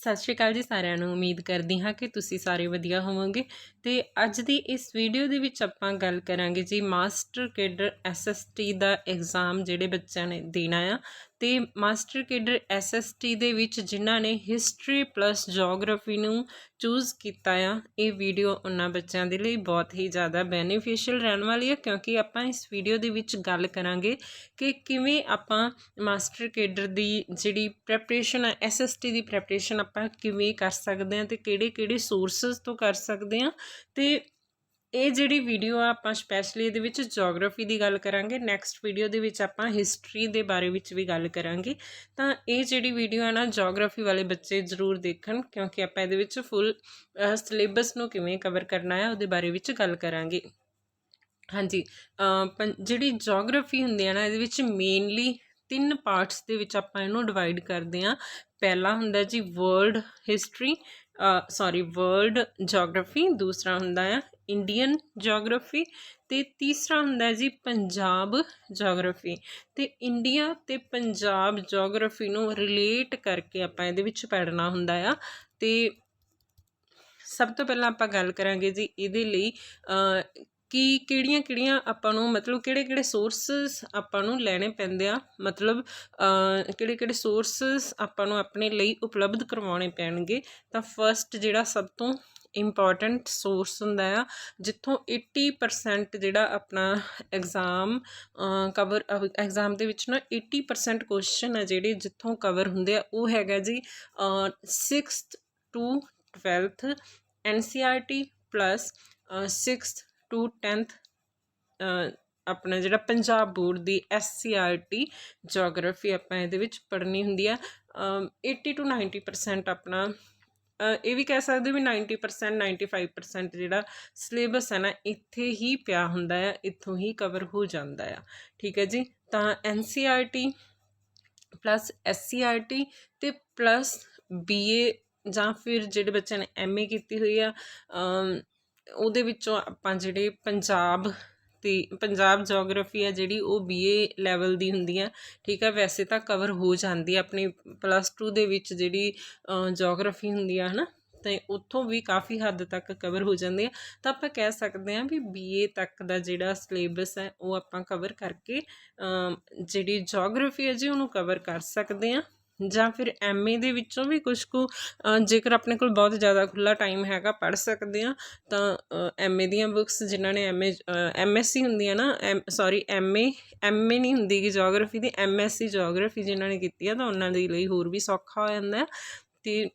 ਸਤਿ ਸ਼੍ਰੀ ਅਕਾਲ ਜੀ ਸਾਰਿਆਂ ਨੂੰ, ਉਮੀਦ ਕਰਦੀ ਹਾਂ ਕਿ ਤੁਸੀਂ ਸਾਰੇ ਵਧੀਆ ਹੋਵੋਗੇ। ਤੇ ਅੱਜ ਦੀ ਇਸ ਵੀਡੀਓ ਦੇ ਵਿੱਚ ਆਪਾਂ ਗੱਲ ਕਰਾਂਗੇ ਜੀ ਮਾਸਟਰ ਕੇਡਰ ਐਸਐਸਟੀ ਦਾ ਐਗਜ਼ਾਮ ਜਿਹੜੇ ਬੱਚਿਆਂ ਨੇ ਦੇਣਾ ਆ। ਅਤੇ ਮਾਸਟਰ ਕੇਡਰ ਐਸਐਸਟੀ ਦੇ ਵਿੱਚ ਜਿਨ੍ਹਾਂ ਨੇ ਹਿਸਟਰੀ ਪਲੱਸ ਜੋਗ੍ਰਾਫੀ ਨੂੰ ਚੂਜ਼ ਕੀਤਾ ਆ, ਇਹ ਵੀਡੀਓ ਉਹਨਾਂ ਬੱਚਿਆਂ ਦੇ ਲਈ ਬਹੁਤ ਹੀ ਜ਼ਿਆਦਾ ਬੈਨੀਫੀਸ਼ੀਅਲ ਰਹਿਣ ਵਾਲੀ ਹੈ ਕਿਉਂਕਿ ਆਪਾਂ ਇਸ ਵੀਡੀਓ ਦੇ ਵਿੱਚ ਗੱਲ ਕਰਾਂਗੇ ਕਿ ਕਿਵੇਂ ਆਪਾਂ ਮਾਸਟਰ ਕੇਡਰ ਦੀ ਜਿਹੜੀ ਪ੍ਰੈਪਰੇਸ਼ਨ ਹੈ ਟੀ ਦੀ ਪ੍ਰੈਪਰੇਸ਼ਨ ਆਪਾਂ ਕਿਵੇਂ ਕਰ ਸਕਦੇ ਹਾਂ ਤੇ ਕਿਹੜੇ-ਕਿਹੜੇ ਸੋਰਸਸ ਤੋਂ ਕਰ ਸਕਦੇ ਹਾਂ ਤੇ ਇਹ ਜਿਹੜੀ ਵੀਡੀਓ ਆ, ਆਪਾਂ ਸਪੈਸ਼ਲੀ ਇਹਦੇ ਵਿੱਚ ਜੀਓਗ੍ਰਾਫੀ ਦੀ ਗੱਲ ਕਰਾਂਗੇ ਨੈਕਸਟ ਵੀਡੀਓ ਦੇ ਵਿੱਚ ਆਪਾਂ ਹਿਸਟਰੀ ਦੇ ਬਾਰੇ ਵਿੱਚ ਵੀ ਗੱਲ ਕਰਾਂਗੇ। ਤਾਂ ਇਹ ਜਿਹੜੀ ਵੀਡੀਓ ਆ ਨਾ ਜੀਓਗ੍ਰਾਫੀ ਵਾਲੇ ਬੱਚੇ ਜ਼ਰੂਰ ਦੇਖਣ, ਕਿਉਂਕਿ ਆਪਾਂ ਇਹਦੇ ਵਿੱਚ ਫੁੱਲ ਸਿਲੇਬਸ ਨੂੰ ਕਿਵੇਂ ਕਵਰ ਕਰਨਾ ਹੈ ਉਹਦੇ ਬਾਰੇ ਵਿੱਚ ਗੱਲ ਕਰਾਂਗੇ। ਹਾਂਜੀ ਜਿਹੜੀ ਜੀਓਗ੍ਰਾਫੀ ਹੁੰਦੀ ਹੈ ਨਾ, ਇਹਦੇ ਵਿੱਚ ਮੇਨਲੀ ਤਿੰਨ ਪਾਰਟਸ ਦੇ ਵਿੱਚ ਆਪਾਂ ਇਹਨੂੰ ਡਿਵਾਈਡ ਕਰਦੇ ਆਂ। ਪਹਿਲਾ ਹੁੰਦਾ ਜੀ world history sorry world geography ਦੂਸਰਾ ਹੁੰਦਾ ਆ ਇੰਡੀਅਨ ਜੀਓਗ੍ਰਾਫੀ ਤੇ ਤੀਸਰਾ ਹੁੰਦਾ ਜੀ ਪੰਜਾਬ ਜੀਓਗ੍ਰਾਫੀ ਤੇ ਇੰਡੀਆ ਤੇ ਪੰਜਾਬ ਜੀਓਗ੍ਰਾਫੀ ਨੂੰ ਰਿਲੇਟ ਕਰਕੇ ਆਪਾਂ ਇਹਦੇ ਵਿੱਚ ਪੜਨਾ ਹੁੰਦਾ ਆ। ਤੇ ਸਭ ਤੋਂ ਪਹਿਲਾਂ ਆਪਾਂ ਗੱਲ ਕਰਾਂਗੇ ਜੀ ਇਹਦੇ ਲਈ ਕਿ ਕਿਹੜੀਆਂ ਕਿਹੜੀਆਂ ਆਪਾਂ ਨੂੰ ਮਤਲਬ ਕਿਹੜੇ ਕਿਹੜੇ ਸੋਰਸਸ ਆਪਾਂ ਨੂੰ ਲੈਣੇ ਪੈਂਦੇ ਆ, ਮਤਲਬ ਕਿਹੜੇ ਕਿਹੜੇ ਸੋਰਸਸ ਆਪਾਂ ਨੂੰ ਆਪਣੇ ਲਈ ਉਪਲਬਧ ਕਰਵਾਉਣੇ ਪੈਣਗੇ, ਤਾਂ ਫਰਸਟ ਜਿਹੜਾ ਸਭ ਤੋਂ ਇੰਪੋਰਟੈਂਟ ਸੋਰਸ ਹੁੰਦਾ ਆ, ਜਿੱਥੋਂ 80% ਜਿਹੜਾ ਆਪਣਾ ਐਗਜ਼ਾਮ ਕਵਰ ਐਗਜ਼ਾਮ ਦੇ ਵਿੱਚ ਨਾ 80% ਕੁਐਸਚਨ ਆ ਜਿਹੜੇ ਜਿੱਥੋਂ ਕਵਰ ਹੁੰਦੇ ਆ, ਉਹ ਹੈਗਾ ਜੀ 6th to 12th NCERT plus 6th to 10th ਆਪਣਾ ਜਿਹੜਾ ਪੰਜਾਬ ਬੋਰਡ ਦੀ ਐਸਸੀਆਰਟੀ ਜੀਓਗ੍ਰਾਫੀ ਆਪਾਂ ਇਹਦੇ ਵਿੱਚ ਪੜ੍ਹਨੀ ਹੁੰਦੀ ਆ। 80 ਟੂ 90% ਆਪਣਾ ਇਹ ਵੀ ਕਹਿ ਸਕਦੇ ਵੀ 90% 95% ਜਿਹੜਾ ਸਿਲੇਬਸ ਹੈ ਨਾ, ਇੱਥੇ ਹੀ ਪਿਆ ਹੁੰਦਾ ਆ, ਇੱਥੋਂ ਹੀ ਕਵਰ ਹੋ ਜਾਂਦਾ ਆ। ਠੀਕ ਹੈ ਜੀ? ਤਾਂ ਐਨਸੀਆਰਟੀ ਪਲੱਸ ਐਸਸੀਆਰਟੀ ਤੇ ਪਲੱਸ ਬੀਏ ਜਾਂ ਫਿਰ ਜਿਹੜੇ ਬੱਚਿਆਂ ਨੇ ਐਮਏ ਕੀਤੀ ਹੋਈ ਆ ਉਹਦੇ ਵਿੱਚੋਂ ਆਪਾਂ ਜਿਹੜੇ ਪੰਜਾਬ ਤੇ ਪੰਜਾਬ ਜੀਓਗ੍ਰਾਫੀ ਆ ਜਿਹੜੀ ਉਹ ਬੀਏ ਲੈਵਲ ਦੀ ਹੁੰਦੀ ਆ, ਠੀਕ ਆ, ਵੈਸੇ ਤਾਂ ਕਵਰ ਹੋ ਜਾਂਦੀ ਆ ਆਪਣੀ ਪਲੱਸ 2 ਦੇ ਵਿੱਚ ਜਿਹੜੀ ਜੀਓਗ੍ਰਾਫੀ ਹੁੰਦੀ ਆ, ਹਨਾ, ਤੇ ਉੱਥੋਂ ਵੀ ਕਾਫੀ ਹੱਦ ਤੱਕ ਕਵਰ ਹੋ ਜਾਂਦੀ ਆ। ਤਾਂ ਆਪਾਂ ਕਹਿ ਸਕਦੇ ਆ ਵੀ ਬੀਏ ਤੱਕ ਦਾ ਜਿਹੜਾ ਸਿਲੇਬਸ ਹੈ ਉਹ ਆਪਾਂ ਕਵਰ ਕਰਕੇ ਜਿਹੜੀ ਜੀਓਗ੍ਰਾਫੀ ਹੈ ਜੀ, ਉਹਨੂੰ ਕਵਰ ਕਰ ਸਕਦੇ ਆ। ਜਾਂ ਫਿਰ ਐਮਏ ਦੇ ਵਿੱਚੋਂ ਵੀ ਕੁਝ ਕੁ ਜੇਕਰ ਆਪਣੇ ਕੋਲ ਬਹੁਤ ਜ਼ਿਆਦਾ ਖੁੱਲਾ ਟਾਈਮ ਹੈਗਾ ਪੜ੍ਹ ਸਕਦੇ ਆ ਤਾਂ ਐਮਏ ਦੀਆਂ ਬੁੱਕਸ ਜਿਨ੍ਹਾਂ ਨੇ ਐਮਏ ਐਮਐਸਸੀ ਹੁੰਦੀ ਹੈ ਨਾ ਸੌਰੀ ਐਮਏ ਐਮਏ ਨਹੀਂ ਹੁੰਦੀ ਕਿ ਜੀਓਗ੍ਰਾਫੀ ਦੀ, ਐਮਐਸਸੀ ਜੀਓਗ੍ਰਾਫੀ ਜਿਨ੍ਹਾਂ ਨੇ ਕੀਤੀ ਆ, ਤਾਂ ਉਹਨਾਂ ਦੇ ਲਈ ਹੋਰ ਵੀ ਸੌਖਾ ਹੋ ਜਾਂਦਾ ਤੇ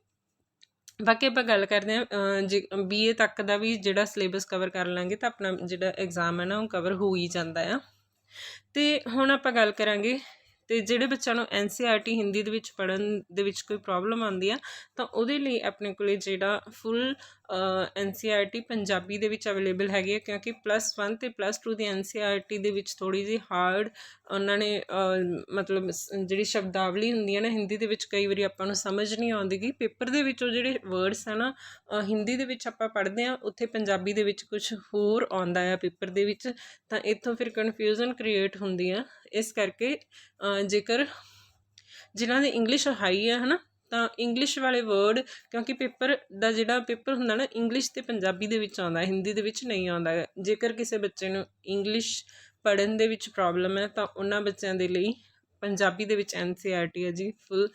ਬਾਕੀ ਆਪਾਂ ਗੱਲ ਕਰਦੇ ਹਾਂ ਜੇ ਬੀਏ ਤੱਕ ਦਾ ਵੀ ਜਿਹੜਾ ਸਿਲੇਬਸ ਕਵਰ ਕਰ ਲਾਂਗੇ, ਤਾਂ ਆਪਣਾ ਜਿਹੜਾ ਐਗਜ਼ਾਮ ਹੈ ਨਾ, ਉਹ ਕਵਰ ਹੋ ਹੀ ਜਾਂਦਾ ਆ। ਤੇ ਹੁਣ ਆਪਾਂ ਗੱਲ ਕਰਾਂਗੇ ਤੇ ਜਿਹੜੇ ਬੱਚਿਆਂ ਨੂੰ ਐਨਸੀਆਰਟੀ ਹਿੰਦੀ ਦੇ ਵਿੱਚ ਪੜਨ ਦੇ ਵਿੱਚ ਕੋਈ ਪ੍ਰੋਬਲਮ ਆਉਂਦੀ ਆ, ਤਾਂ ਉਹਦੇ ਲਈ ਆਪਣੇ ਕੋਲੇ ਜਿਹੜਾ full N C R T Punjabi ਦੇ ਵਿੱਚ ਅਵੇਲੇਬਲ ਹੈਗੀ ਹੈ ਕਿਉਂਕਿ ਪਲੱਸ 1 ਤੇ ਪਲੱਸ 2 ਦੀ ਐੱਨ ਸੀ ਆਰ ਟੀ ਦੇ ਵਿੱਚ ਥੋੜੀ ਜਿਹੀ ਹਾਰਡ ਉਹਨਾਂ ਨੇ ਮਤਲਬ ਜਿਹੜੀ ਸ਼ਬਦਾਵਲੀ ਹੁੰਦੀ ਹੈ ਨਾ, ਹਿੰਦੀ ਦੇ ਵਿੱਚ ਕਈ ਵਾਰੀ ਆਪਾਂ ਨੂੰ ਸਮਝ ਨਹੀਂ ਆਉਂਦੀਗੀ ਪੇਪਰ ਦੇ ਵਿੱਚ ਉਹ ਜਿਹੜੇ ਵਰਡਸ ਹੈ ਨਾ ਹਿੰਦੀ ਦੇ ਵਿੱਚ ਆਪਾਂ ਪੜ੍ਹਦੇ ਆ ਉੱਥੇ ਪੰਜਾਬੀ ਦੇ ਵਿੱਚ ਕੁਝ ਹੋਰ ਆਉਂਦਾ ਆ ਪੇਪਰ ਦੇ ਵਿੱਚ, ਤਾਂ ਇੱਥੋਂ ਫਿਰ ਕਨਫਿਊਜ਼ਨ ਕ੍ਰੀਏਟ ਹੁੰਦੀ ਆ। ਇਸ ਕਰਕੇ ਜੇਕਰ ਜਿਨ੍ਹਾਂ ਦੀ ਇੰਗਲਿਸ਼ ਹਾਈ ਹੈ ਹਨਾ ਤਾਂ ਇੰਗਲਿਸ਼ ਵਾਲੇ ਵਰਡ ਕਿਉਂਕਿ ਪੇਪਰ ਦਾ ਜਿਹੜਾ ਪੇਪਰ ਹੁੰਦਾ ਨਾ ਇੰਗਲਿਸ਼ ਤੇ ਪੰਜਾਬੀ ਦੇ ਵਿੱਚ ਆਉਂਦਾ, ਹਿੰਦੀ ਦੇ ਵਿੱਚ ਨਹੀਂ ਆਉਂਦਾ। ਜੇਕਰ ਕਿਸੇ ਬੱਚੇ ਨੂੰ ਇੰਗਲਿਸ਼ ਪੜਨ ਦੇ ਵਿੱਚ ਪ੍ਰੋਬਲਮ ਹੈ, ਤਾਂ ਉਹਨਾਂ ਬੱਚਿਆਂ ਦੇ ਲਈ ਪੰਜਾਬੀ ਦੇ ਵਿੱਚ ਐਨਸੀਆਰਟੀ ਹੈ ਜੀ ਫੁੱਲ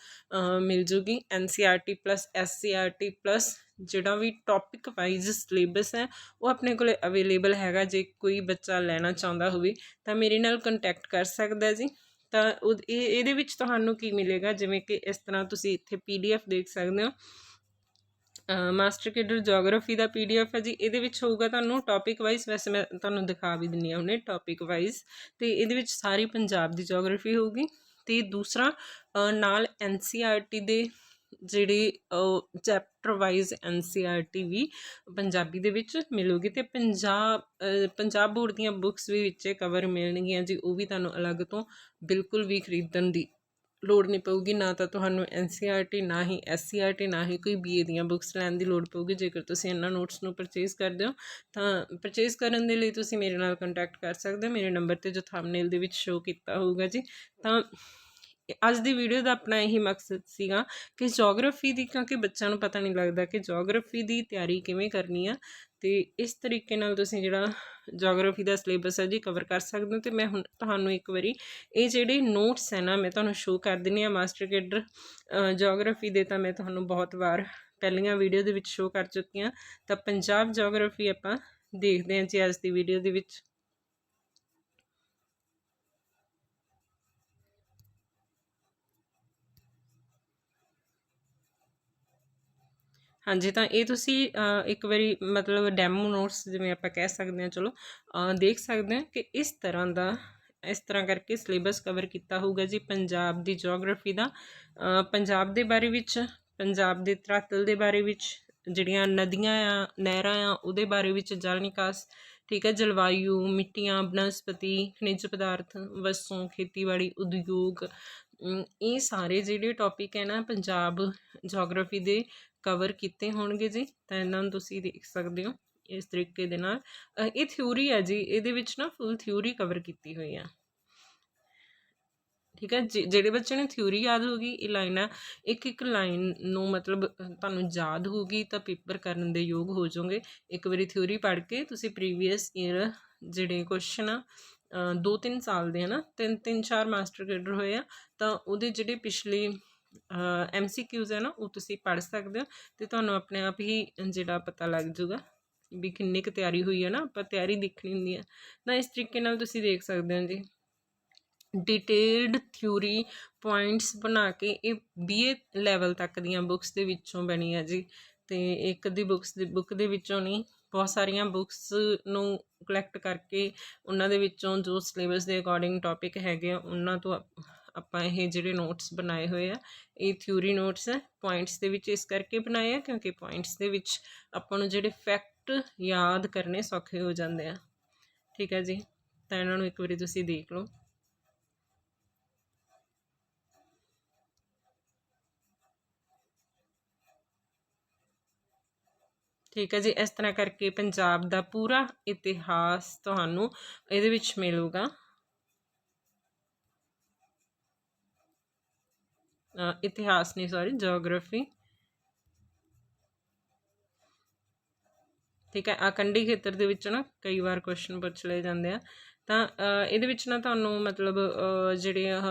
ਮਿਲ ਜੂਗੀ। ਐਨਸੀਆਰਟੀ ਪਲੱਸ ਐਸਸੀਆਰਟੀ ਪਲੱਸ ਜਿਹੜਾ ਵੀ ਟੌਪਿਕ ਵਾਈਜ਼ ਸਿਲੇਬਸ ਹੈ, ਉਹ ਆਪਣੇ ਕੋਲੇ ਅਵੇਲੇਬਲ ਹੈਗਾ। ਜੇ ਕੋਈ ਬੱਚਾ ਲੈਣਾ ਚਾਹੁੰਦਾ ਹੋਵੇ, ਤਾਂ ਮੇਰੇ ਨਾਲ ਕੰਟੈਕਟ ਕਰ ਸਕਦਾ ਜੀ। ਤਾਂ ਇਹ, ਇਹਦੇ ਵਿੱਚ ਤੁਹਾਨੂੰ ਕੀ ਮਿਲੇਗਾ? ਜਿਵੇਂ ਕਿ ਇਸ ਤਰ੍ਹਾਂ ਤੁਸੀਂ ਇੱਥੇ ਪੀਡੀਐਫ ਦੇਖ ਸਕਦੇ ਹੋ। ਮਾਸਟਰ ਕੇਡਰ ਜੀਓਗ੍ਰਾਫੀ ਦਾ ਪੀਡੀਐਫ ਹੈ ਜੀ। ਇਹਦੇ ਵਿੱਚ ਹੋਊਗਾ ਤੁਹਾਨੂੰ ਟੌਪਿਕ ਵਾਈਜ਼ ਵੈਸੇ ਮੈਂ ਤੁਹਾਨੂੰ ਦਿਖਾ ਵੀ ਦਿੰਨੀ ਆ ਉਹਨੇ ਟੌਪਿਕ ਵਾਈਜ਼ ਤੇ ਇਹਦੇ ਵਿੱਚ ਸਾਰੀ ਪੰਜਾਬ ਦੀ ਜੀਓਗ੍ਰਾਫੀ ਹੋਊਗੀ। ਤੇ ਦੂਸਰਾ ਨਾਲ ਐਨਸੀਆਰਟੀ ਦੇ ਜਿਹੜੀ ਚੈਪਟਰ ਵਾਈਜ਼ ਐਨਸੀਆਰਟੀ ਵੀ ਪੰਜਾਬੀ ਦੇ ਵਿੱਚ ਮਿਲੂਗੀ ਤੇ ਪੰਜਾਬ ਪੰਜਾਬ ਬੋਰਡ ਦੀਆਂ ਬੁੱਕਸ ਵੀ ਵਿੱਚੇ ਕਵਰ ਮਿਲਣਗੀਆਂ ਜੀ, ਉਹ ਵੀ ਤੁਹਾਨੂੰ ਅਲੱਗ ਤੋਂ ਬਿਲਕੁਲ ਵੀ ਖਰੀਦਣ ਦੀ ਲੋੜ ਨਹੀਂ ਪਊਗੀ। ਨਾ ਤਾਂ ਤੁਹਾਨੂੰ ਐਨਸੀਆਰਟੀ ਨਾ ਹੀ ਐਸਸੀਆਰਟੀ ਨਾ ਹੀ ਕੋਈ ਬੀਏ ਦੀਆਂ ਬੁੱਕਸ ਲੈਣ ਦੀ ਲੋੜ ਪਊਗੀ। ਜੇਕਰ ਤੁਸੀਂ ਇਹਨਾਂ ਨੋਟਸ ਨੂੰ ਪਰਚੇਸ ਕਰਦੇ ਹੋ, ਤਾਂ ਪਰਚੇਸ ਕਰਨ ਦੇ ਲਈ ਤੁਸੀਂ ਮੇਰੇ ਨਾਲ ਕੰਟੈਕਟ ਕਰ ਸਕਦੇ ਹੋ। ਮੇਰੇ ਨੰਬਰ ਤੇ ਜੋ ਥੰਬਨੇਲ ਦੇ ਵਿੱਚ ਸ਼ੋ ਕੀਤਾ ਹੋਊਗਾ ਜੀ। ਤਾਂ ਅੱਜ ਦੀ ਵੀਡੀਓ ਦਾ ਆਪਣਾ ਇਹੀ ਮਕਸਦ ਸੀਗਾ ਕਿ ਜੀਓਗ੍ਰਾਫੀ ਦੀ, ਕਿਉਂਕਿ ਬੱਚਿਆਂ ਨੂੰ ਪਤਾ ਨਹੀਂ ਲੱਗਦਾ ਕਿ ਜੀਓਗ੍ਰਾਫੀ ਦੀ ਤਿਆਰੀ ਕਿਵੇਂ ਕਰਨੀ ਆ, ਤੇ ਇਸ ਤਰੀਕੇ ਨਾਲ ਤੁਸੀਂ ਜਿਹੜਾ ਜੀਓਗ੍ਰਾਫੀ ਦਾ ਸਿਲੇਬਸ ਹੈ ਜੀ ਕਵਰ ਕਰ ਸਕਦੇ ਹੋ, ਤੇ ਮੈਂ ਹੁਣ ਤੁਹਾਨੂੰ ਇੱਕ ਵਾਰੀ ਇਹ ਜਿਹੜੇ ਨੋਟਸ ਹੈ ਨਾ, ਮੈਂ ਤੁਹਾਨੂੰ ਸ਼ੋਅ ਕਰ ਦਿੰਨੀ ਆ ਮਾਸਟਰ ਕੇਡਰ ਜੀਓਗ੍ਰਾਫੀ ਦੇ ਤਾਂ ਮੈਂ ਤੁਹਾਨੂੰ ਬਹੁਤ ਵਾਰ ਪਹਿਲੀਆਂ ਵੀਡੀਓ ਦੇ ਵਿੱਚ ਸ਼ੋਅ ਕਰ ਚੁੱਕੀ ਹਾਂ ਤਾਂ ਪੰਜਾਬ ਜੀਓਗ੍ਰਾਫੀ ਆਪਾਂ ਦੇਖਦੇ ਹਾਂ ਜੀ ਅੱਜ ਦੀ ਵੀਡੀਓ ਦੇ ਵਿੱਚ। ਹਾਂਜੀ, ਤਾਂ ਇਹ ਤੁਸੀਂ ਇੱਕ ਵਾਰੀ ਮਤਲਬ ਡੈਮੋ ਨੋਟਸ ਜਿਵੇਂ ਆਪਾਂ ਕਹਿ ਸਕਦੇ ਹਾਂ, ਚਲੋ ਦੇਖ ਸਕਦੇ ਹਾਂ ਕਿ ਇਸ ਤਰ੍ਹਾਂ ਦਾ, ਇਸ ਤਰ੍ਹਾਂ ਕਰਕੇ ਸਿਲੇਬਸ ਕਵਰ ਕੀਤਾ ਹੋਊਗਾ ਜੀ ਪੰਜਾਬ ਦੀ ਜੀਓਗ੍ਰਾਫੀ ਦਾ। ਪੰਜਾਬ ਦੇ ਬਾਰੇ ਵਿੱਚ, ਪੰਜਾਬ ਦੇ ਧਰਾਤਲ ਦੇ ਬਾਰੇ ਵਿੱਚ, ਜਿਹੜੀਆਂ ਨਦੀਆਂ ਆ, ਨਹਿਰਾਂ ਆ, ਉਹਦੇ ਬਾਰੇ ਵਿੱਚ ਜਲ ਨਿਕਾਸ, ਠੀਕ ਹੈ, ਜਲਵਾਯੂ, ਮਿੱਟੀਆਂ, ਬਨਸਪਤੀ, ਖਣਿਜ ਪਦਾਰਥ, ਵਸੋਂ, ਖੇਤੀਬਾੜੀ, ਉਦਯੋਗ ਇਹ ਸਾਰੇ ਜਿਹੜੇ ਟੌਪਿਕ ਹੈ ਨਾ ਪੰਜਾਬ ਜੀਓਗ੍ਰਾਫੀ ਦੇ ਕਵਰ ਕੀਤੇ ਹੋਣਗੇ ਜੀ, ਤਾਂ ਇਹਨਾਂ ਨੂੰ ਤੁਸੀਂ ਦੇਖ ਸਕਦੇ ਹੋ ਇਸ ਤਰੀਕੇ ਦੇ ਨਾਲ। ਇਹ ਥਿਊਰੀ ਹੈ ਜੀ, ਇਹਦੇ ਵਿੱਚ ਨਾ ਫੁੱਲ ਥਿਊਰੀ ਕਵਰ ਕੀਤੀ ਹੋਈ ਆ। ਠੀਕ ਹੈ ਜਿ- ਜਿਹੜੇ ਬੱਚੇ ਨੂੰ ਥਿਊਰੀ ਯਾਦ ਹੋਗੀ ਇਹ ਲਾਈਨਾਂ ਇੱਕ ਇੱਕ ਲਾਈਨ ਨੂੰ ਮਤਲਬ ਤੁਹਾਨੂੰ ਯਾਦ ਹੋਊਗੀ ਤਾਂ ਪੇਪਰ ਕਰਨ ਦੇ ਯੋਗ ਹੋ ਜਾਓਗੇ। ਇੱਕ ਵਾਰੀ ਥਿਊਰੀ ਪੜ੍ਹ ਕੇ ਤੁਸੀਂ ਪ੍ਰੀਵੀਅਸ ਈਅਰ ਜਿਹੜੇ ਕੁਐਸਚਨ ਆ ਦੋ ਤਿੰਨ ਸਾਲ ਦੇ ਹਨਾ ਤਿੰਨ ਤਿੰਨ, ਚਾਰ ਮਾਸਟਰ ਗ੍ਰੇਡਰ ਹੋਏ ਆ, ਤਾਂ ਉਹਦੇ ਜਿਹੜੇ ਪਿਛਲੇ ਐਮਸੀਕਿਊਜ਼ ਹੈ ਨਾ, ਉਹ ਤੁਸੀਂ ਪੜ੍ਹ ਸਕਦੇ ਹੋ ਤੇ ਤੁਹਾਨੂੰ ਆਪਣੇ ਆਪ ਹੀ ਜਿਹੜਾ ਪਤਾ ਲੱਗ ਜਾਊਗਾ ਵੀ ਕਿੰਨੀ ਕੁ ਤਿਆਰੀ ਹੋਈ ਹੈ ਨਾ, ਆਪਾਂ ਤਿਆਰੀ ਦੇਖਣੀ ਹੁੰਦੀ ਹੈ। ਤਾਂ ਇਸ ਤਰੀਕੇ ਨਾਲ ਤੁਸੀਂ ਦੇਖ ਸਕਦੇ ਹੋ ਜੀ। ਡਿਟੇਲਡ ਥਿਊਰੀ ਪੁਆਇੰਟਸ ਬਣਾ ਕੇ ਇਹ ਬੀਏ ਲੈਵਲ ਤੱਕ ਦੀਆਂ ਬੁੱਕਸ ਦੇ ਵਿੱਚੋਂ ਬਣੀ ਹੈ ਜੀ। ਤੇ ਇੱਕ ਦੀ ਬੁੱਕਸ ਦੀ ਬੁੱਕ ਦੇ ਵਿੱਚੋਂ ਨਹੀਂ, ਬਹੁਤ ਸਾਰੀਆਂ ਬੁੱਕਸ ਨੂੰ ਕਲੈਕਟ ਕਰਕੇ ਉਹਨਾਂ ਦੇ ਵਿੱਚੋਂ ਜੋ ਸਿਲੇਬਸ ਦੇ ਅਕੋਰਡਿੰਗ ਟੌਪਿਕ ਹੈਗੇ ਆ, ਉਹਨਾਂ ਤੋਂ ਆਪਾਂ ਇਹ ਜਿਹੜੇ ਨੋਟਸ ਬਣਾਏ ਹੋਏ ਆ, ਇਹ ਥਿਊਰੀ ਨੋਟਸ ਹੈ ਪੁਆਇੰਟਸ ਦੇ ਵਿੱਚ ਇਸ ਕਰਕੇ ਬਣਾਏ ਆ ਕਿਉਂਕਿ ਪੁਆਇੰਟਸ ਦੇ ਵਿੱਚ ਆਪਾਂ ਨੂੰ ਜਿਹੜੇ ਫੈਕਟ ਯਾਦ ਕਰਨੇ ਸੌਖੇ ਹੋ ਜਾਂਦੇ ਆ। ਠੀਕ ਹੈ ਜੀ, ਤਾਂ ਇਹਨਾਂ ਨੂੰ ਇੱਕ ਵਾਰੀ ਤੁਸੀਂ ਦੇਖ ਲਓ। ਠੀਕ ਹੈ ਜੀ, ਇਸ ਤਰ੍ਹਾਂ ਕਰਕੇ ਪੰਜਾਬ ਦਾ ਪੂਰਾ ਇਤਿਹਾਸ ਤੁਹਾਨੂੰ ਇਹਦੇ ਵਿੱਚ ਮਿਲੂਗਾ। ਇਤਿਹਾਸ ਨਹੀਂ ਸੌਰੀ ਜੀਓਗ੍ਰਾਫੀ ਠੀਕ ਹੈ ਆਕੰਡੀ ਖੇਤਰ ਦੇ ਵਿੱਚ ਨਾ ਕਈ ਵਾਰ ਕੁਐਸਚਨ ਪੁੱਛ ਲਏ ਜਾਂਦੇ ਆ। ਤਾਂ ਇਹਦੇ ਵਿੱਚ ਨਾ ਤੁਹਾਨੂੰ ਮਤਲਬ ਜਿਹੜੇ ਆਹ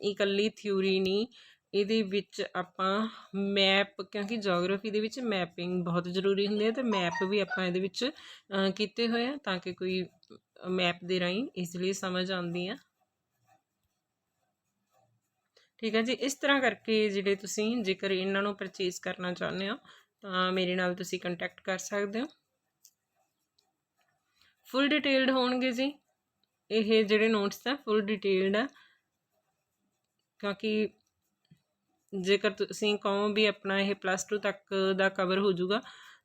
ਇਕੱਲੀ ਥਿਊਰੀ ਨਹੀਂ, ਇਹਦੇ ਵਿੱਚ ਆਪਾਂ ਮੈਪ ਕਿਉਂਕਿ ਜੀਓਗ੍ਰਾਫੀ ਦੇ ਵਿੱਚ ਮੈਪਿੰਗ ਬਹੁਤ ਜ਼ਰੂਰੀ ਹੁੰਦੀ ਹੈ ਤੇ ਮੈਪ ਵੀ ਆਪਾਂ ਇਹਦੇ ਵਿੱਚ ਕੀਤੇ ਹੋਏ ਆ ਤਾਂ ਕਿ ਕੋਈ ਮੈਪ ਦੇ ਰਾਹੀਂ ਈਜ਼ੀਲੀ ਸਮਝ ਆਉਂਦੀ ਆ। ਠੀਕ ਹੈ ਜੀ, ਇਸ ਤਰ੍ਹਾਂ ਕਰਕੇ ਜਿਹੜੇ ਤੁਸੀਂ ਜੇਕਰ ਇਹਨਾਂ ਨੂੰ ਪਰਚੇਸ ਕਰਨਾ ਚਾਹੁੰਦੇ ਹੋ, ਤਾਂ ਮੇਰੇ ਨਾਲ ਤੁਸੀਂ ਕੰਟੈਕਟ ਕਰ ਸਕਦੇ ਹੋ। ਫੁੱਲ ਡਿਟੇਲਡ ਹੋਣਗੇ ਜੀ। ਇਹ ਜਿਹੜੇ ਨੋਟਸ ਆ ਫੁੱਲ ਡਿਟੇਲਡ ਆ। ਕਿਉਂਕਿ ਜੇਕਰ ਤੁਸੀਂ ਕਹੋ ਵੀ ਆਪਣਾ ਇਹ ਪਲੱਸ 2 ਤੱਕ ਦਾ ਕਵਰ ਹੋ ਜਾਊਗਾ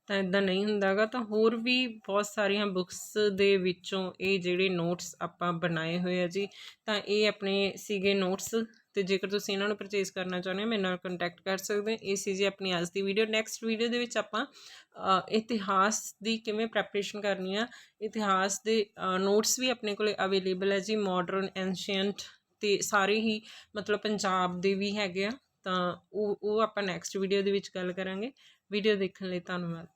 ਤਾਂ ਇਦਾਂ ਨਹੀਂ ਹੁੰਦਾਗਾ। ਤਾਂ ਹੋਰ ਵੀ ਬਹੁਤ ਸਾਰੀਆਂ ਬੁੱਕਸ ਦੇ ਵਿੱਚੋਂ ਇਹ ਜਿਹੜੇ ਨੋਟਸ ਆਪਾਂ ਬਣਾਏ ਹੋਏ ਆ ਜੀ, ਤਾਂ ਇਹ ਆਪਣੇ ਸੀਗੇ ਨੋਟਸ ਤੇ ਜੇਕਰ ਤੁਸੀਂ ਇਹਨਾਂ ਨੂੰ ਪਰਚੇਸ ਕਰਨਾ ਚਾਹੁੰਦੇ ਹੋ, ਮੇਰੇ ਨਾਲ ਕੰਟੈਕਟ ਕਰ ਸਕਦੇ ਹੋ। ਇਹ ਸੀ ਜੀ ਆਪਣੀ ਅੱਜ ਦੀ ਵੀਡੀਓ ਨੈਕਸਟ ਵੀਡੀਓ ਦੇ ਵਿੱਚ ਆਪਾਂ ਇਤਿਹਾਸ ਦੀ ਕਿਵੇਂ ਪ੍ਰੈਪਰੇਸ਼ਨ ਕਰਨੀ ਆ, ਇਤਿਹਾਸ ਦੇ ਨੋਟਸ ਵੀ ਆਪਣੇ ਕੋਲੇ ਅਵੇਲੇਬਲ ਹੈ ਜੀ। ਮਾਡਰਨ ਐਂਸ਼ੀਅੰਟ ਤੇ ਸਾਰੇ ਹੀ ਮਤਲਬ ਪੰਜਾਬ ਦੇ ਵੀ ਹੈਗੇ ਆ। ਤਾਂ ਉਹ ਉਹ ਆਪਾਂ ਨੈਕਸਟ ਵੀਡੀਓ ਦੇ ਵਿੱਚ ਗੱਲ ਕਰਾਂਗੇ। ਵੀਡੀਓ ਦੇਖਣ ਲਈ ਧੰਨਵਾਦ।